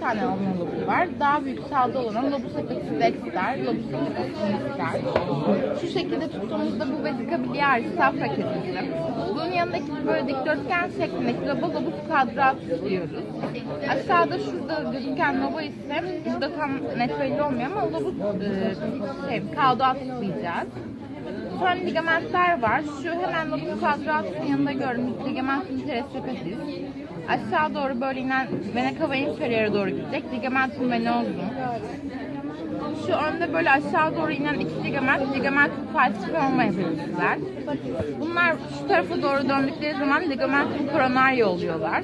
tane alma lobu var. Daha büyük sağda olan lobus hepatis dexter, lobus hepatis sinister. Şu şekilde tuttuğumuzda bu vesika biliaris safra kesesi. Bunun yanındaki böyle dikdörtgen şeklindeki loba lobus quadratus diyoruz. Aşağıda şurada gözüken loba ise burada tam net belli olmuyor ama lobus e, şey, caudatus diyeceğiz. Sonra ligamentler var. Şu hemen lobus quadratus'un yanında gördüğümüz ligamentum teresepetis. Aşağı doğru böyle inen vena cava inferior'a doğru gidecek. Ligamentum venosum. Şu önde böyle aşağı doğru inen iki ligament, ligamentum falciforma hepatisler. Bunlar şu tarafa doğru döndükleri zaman ligamentum coronario oluyorlar.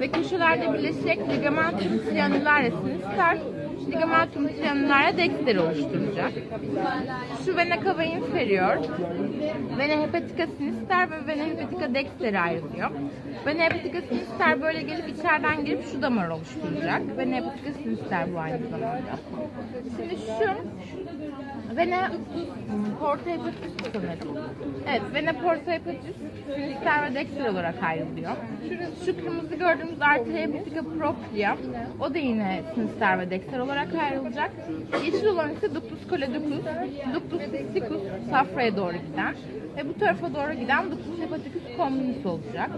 Ve köşelerde birleşecek ligamentum triannularis sinister, ligamentum triannularis dexter oluşturacak. Şu vena cava inferior, vena hepatica sinister ve vena hepatica dexter ayrılıyor. Vena hepatica sinister böyle gelip içeriden girip şu damar oluşturacak. Vena hepatica sinister bu aynı zamanda. Şimdi şu vena porta hepatis sanırım. Evet, vena porta hepatis sinister ve dexter olarak ayrılıyor. Şu kırmızı gördüğümüz arteria hepatica propria o da yine sinister ve dexter olarak ayrılacak. Yeşil olan ise ductus coledocus, ductus cysticus safraya doğru giden ve bu tarafa doğru giden ductus hepaticus communis olacak.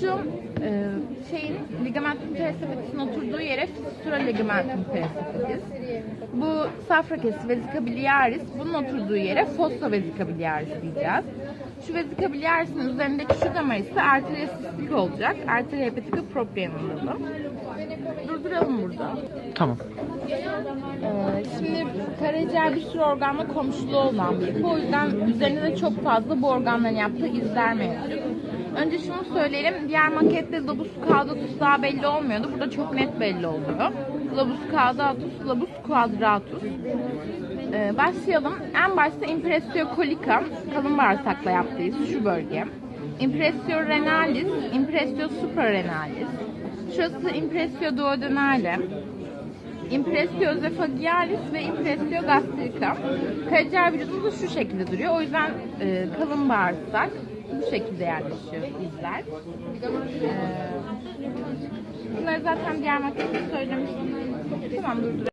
Şu e, şeyin ligamentum teresapetis'in oturduğu yere fistula ligamentum teresapetis. Bu safra kesi biliaris. Bunun oturduğu yere fossa vesica biliaris diyeceğiz. Şu vesica biliaris'in üzerindeki şu damar ise arteria cystic olacak. Arteria hepatica propria'nın adı. Durduralım burada. Tamam. Ee, şimdi karaciğer bir sürü organla komşuluğu olan bir yapı. O yüzden üzerinde de çok fazla bu organların yaptığı izler mevcut. Önce şunu söyleyelim. Diğer makette lobus caudatus daha belli olmuyordu. Burada çok net belli oluyor. Lobus caudatus, lobus quadratus. Ee, başlayalım. En başta impressio colica, kalın bağırsakla yaptığımız şu bölge. Impressio renalis, impressio suprarenalis. Şurası impressio duodenale. Impressio esophagealis ve impressio gastrica. Karaciğer vücudumuzda şu şekilde duruyor. O yüzden e, kalın bağırsak bu şekilde yerleşiyor izler. E, bunları zaten diğer makinede söylemiştim. Tamam durdur.